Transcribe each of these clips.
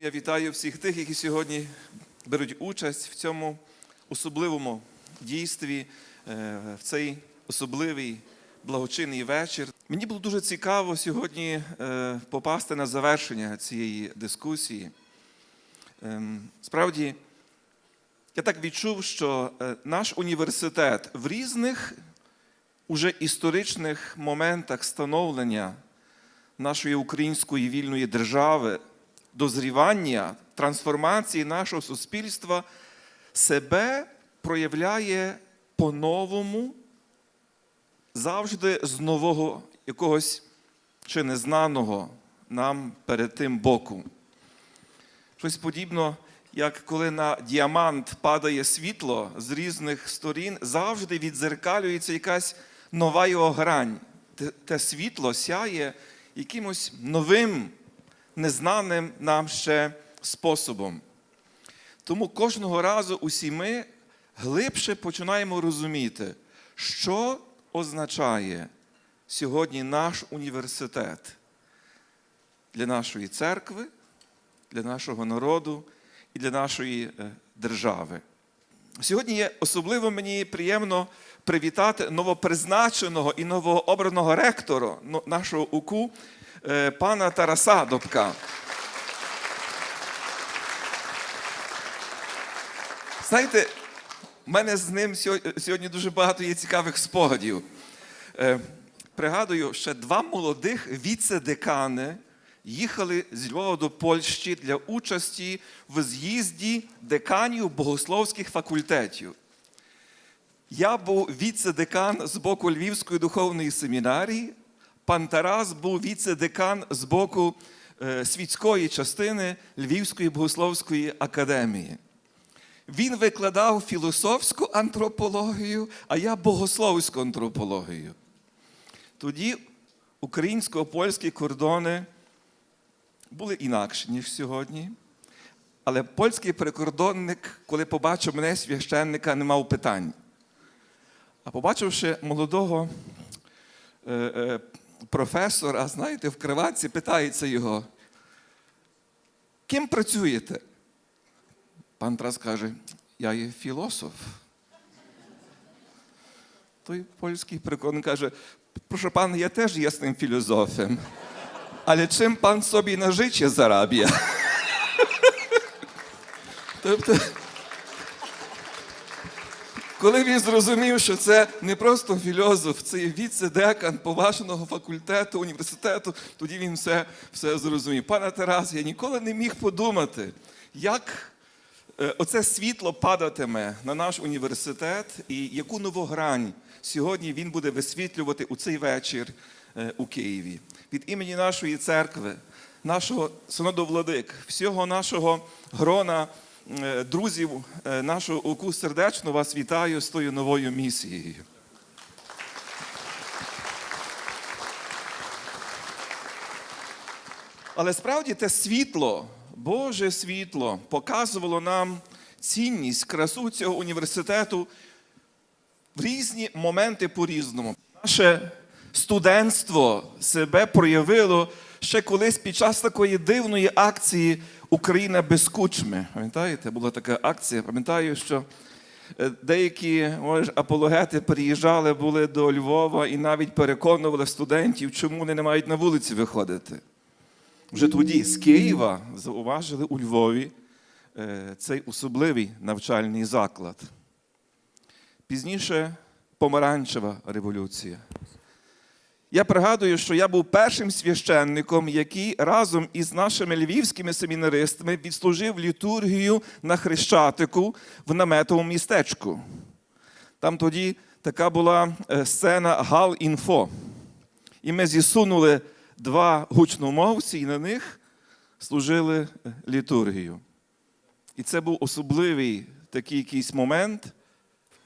Я вітаю всіх тих, які сьогодні беруть участь в цьому особливому дійстві, е, в цей особливий благочинний вечір. Мені було дуже цікаво сьогодні е, попасти на завершення цієї дискусії. Ем, Справді, я так відчув, що е, наш університет в різних уже історичних моментах становлення нашої української вільної держави, дозрівання, трансформації нашого суспільства себе проявляє по-новому, завжди з нового якогось чи незнаного нам перед тим боку. Щось подібно, як коли на діамант падає світло з різних сторін, завжди відзеркалюється якась нова його грань. Те, світло сяє якимось новим, незнаним нам ще способом. Тому кожного разу усі ми глибше починаємо розуміти, що означає сьогодні наш університет для нашої церкви, для нашого народу і для нашої е, держави. Сьогодні є особливо мені приємно привітати новопризначеного і новообраного ректора ну, нашого УКУ пана Тараса Добка. Знаєте, в мене з ним сьогодні дуже багато є цікавих спогадів. Е, Пригадую, ще два молодих віце-декани їхали з Львова до Польщі для участі в з'їзді деканів богословських факультетів. Я був віце-декан з боку Львівської духовної семінарії, пан Тарас був віце-декан з боку е, світської частини Львівської богословської академії. Він викладав філософську антропологію, а я богословську антропологію. Тоді українсько-польські кордони були інакші, ніж сьогодні. Але польський прикордонник, коли побачив мене священника, не мав питань. А побачивши молодого е, е, професора, знаєте, в криватці, питається його, ким працюєте? Пан Тарас каже, я є філософ. Той польський прикордонник каже, прошу пана, я теж єсним філософом. Але чим пан собі на життя зараб'я? Тобто, коли він зрозумів, що це не просто філософ, це віце-декан поважного факультету, університету, тоді він все, все зрозумів. Пане Тарас, я ніколи не міг подумати, як е, оце світло падатиме на наш університет і яку нову грань сьогодні він буде висвітлювати у цей вечір е, у Києві. Від імені нашої церкви, нашого синодовладик, всього нашого грона друзів е, нашого УКУ сердечно вас вітаю з тою новою місією. Але справді те світло, Боже світло, показувало нам цінність, красу цього університету в різні моменти по-різному. Наше студентство себе проявило ще колись під час такої дивної акції Україна без кучми. Пам'ятаєте, була така акція. Пам'ятаю, що е, деякі може, апологети приїжджали були до Львова і навіть переконували студентів, чому вони не мають на вулиці виходити. Вже тоді з Києва зауважили у Львові е, цей особливий навчальний заклад. Пізніше помаранчева революція. Я пригадую, що я був першим священником, який разом із нашими львівськими семінаристами відслужив літургію на Хрещатику в наметовому містечку. Там тоді така була е, сцена Гал-Інфо. І ми зісунули два гучномовці, і на них служили е, літургію. І це був особливий такий якийсь момент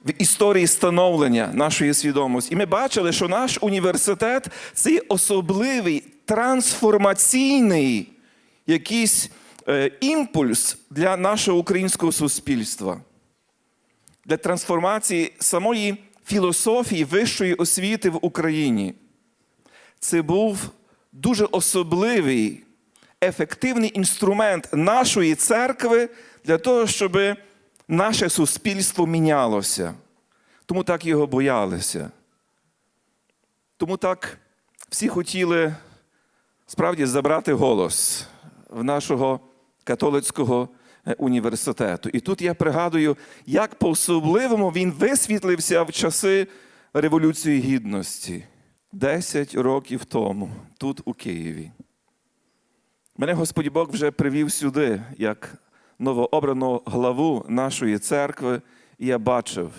в історії становлення нашої свідомості. І ми бачили, що наш університет це особливий трансформаційний якийсь е, імпульс для нашого українського суспільства, для трансформації самої філософії вищої освіти в Україні. Це був дуже особливий ефективний інструмент нашої церкви для того, щоб наше суспільство мінялося. Тому так його боялися. Тому так всі хотіли справді забрати голос в нашого католицького е, університету. І тут я пригадую, як по-особливому він висвітлився в часи Революції Гідності 10 років тому, тут у Києві. Мене Господь Бог вже привів сюди, як новообрану главу нашої церкви, я бачив,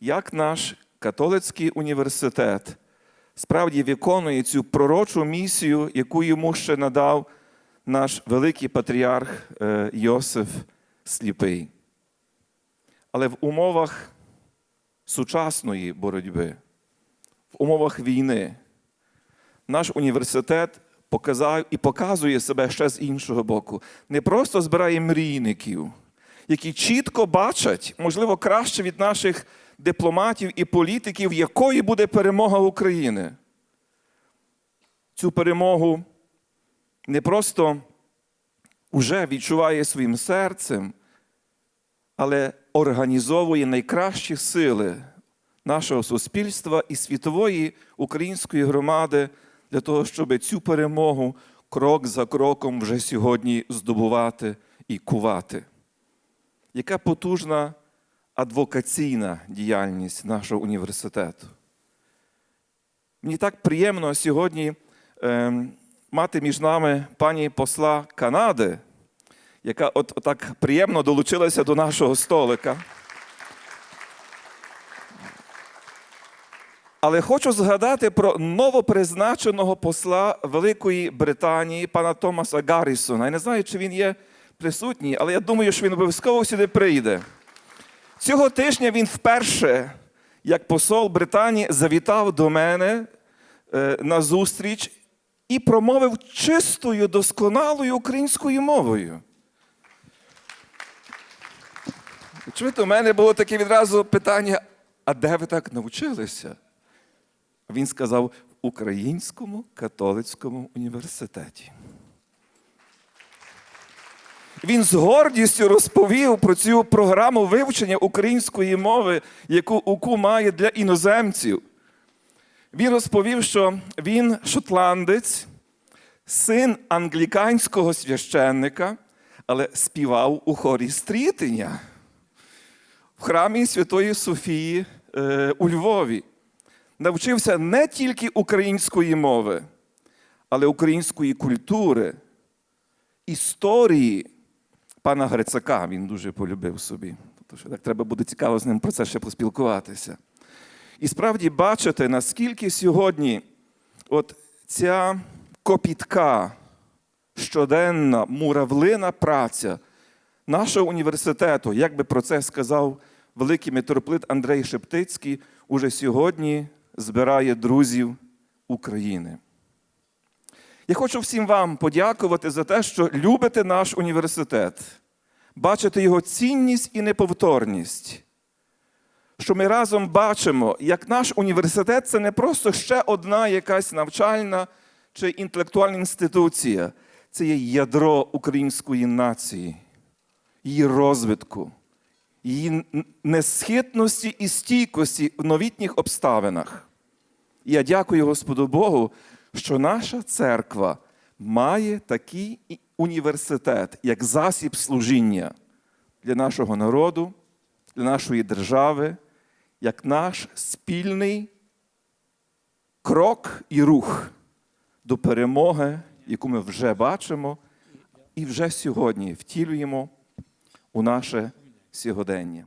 як наш католицький університет справді виконує цю пророчу місію, яку йому ще надав наш великий патріарх е, Йосиф Сліпий. Але в умовах сучасної боротьби, в умовах війни, наш університет показав і показує себе ще з іншого боку. Не просто збирає мрійників, які чітко бачать, можливо, краще від наших дипломатів і політиків, якою буде перемога України. Цю перемогу не просто вже відчуває своїм серцем, але організовує найкращі сили нашого суспільства і світової української громади для того, щоб цю перемогу крок за кроком вже сьогодні здобувати і кувати. Яка потужна адвокаційна діяльність нашого університету? Мені так приємно сьогодні е, мати між нами пані посла Канади, яка от так приємно долучилася до нашого столика. Але хочу згадати про новопризначеного посла Великої Британії, пана Томаса Гаррісона. Я не знаю, чи він є присутній, але я думаю, що він обов'язково сюди прийде. Цього тижня він вперше, як посол Британії, завітав до мене е, на зустріч і промовив чистою, досконалою українською мовою. Чуєте, у мене було таке відразу питання: а де ви так навчилися? Він сказав в Українському католицькому університеті. Він з гордістю розповів про цю програму вивчення української мови, яку УКУ має для іноземців. Він розповів, що він шотландець, син англіканського священника, але співав у хорі стрітення в храмі Святої Софії е, у Львові. Навчився не тільки української мови, але української культури, історії пана Грицака. Він дуже полюбив собі. Тобто, що так треба буде цікаво з ним про це ще поспілкуватися. І справді бачите, наскільки сьогодні от ця копітка, щоденна муравлина праця нашого університету, як би про це сказав великий митрополит Андрей Шептицький, уже сьогодні збирає друзів України. Я хочу всім вам подякувати за те, що любите наш університет, бачите його цінність і неповторність. Що ми разом бачимо, як наш університет це не просто ще одна якась навчальна чи інтелектуальна інституція, це є ядро української нації, її розвитку, її несхитності і стійкості в новітніх обставинах. І я дякую Господу Богу, що наша церква має такий університет, як засіб служіння для нашого народу, для нашої держави, як наш спільний крок і рух до перемоги, яку ми вже бачимо, і вже сьогодні втілюємо у наше сьогодення.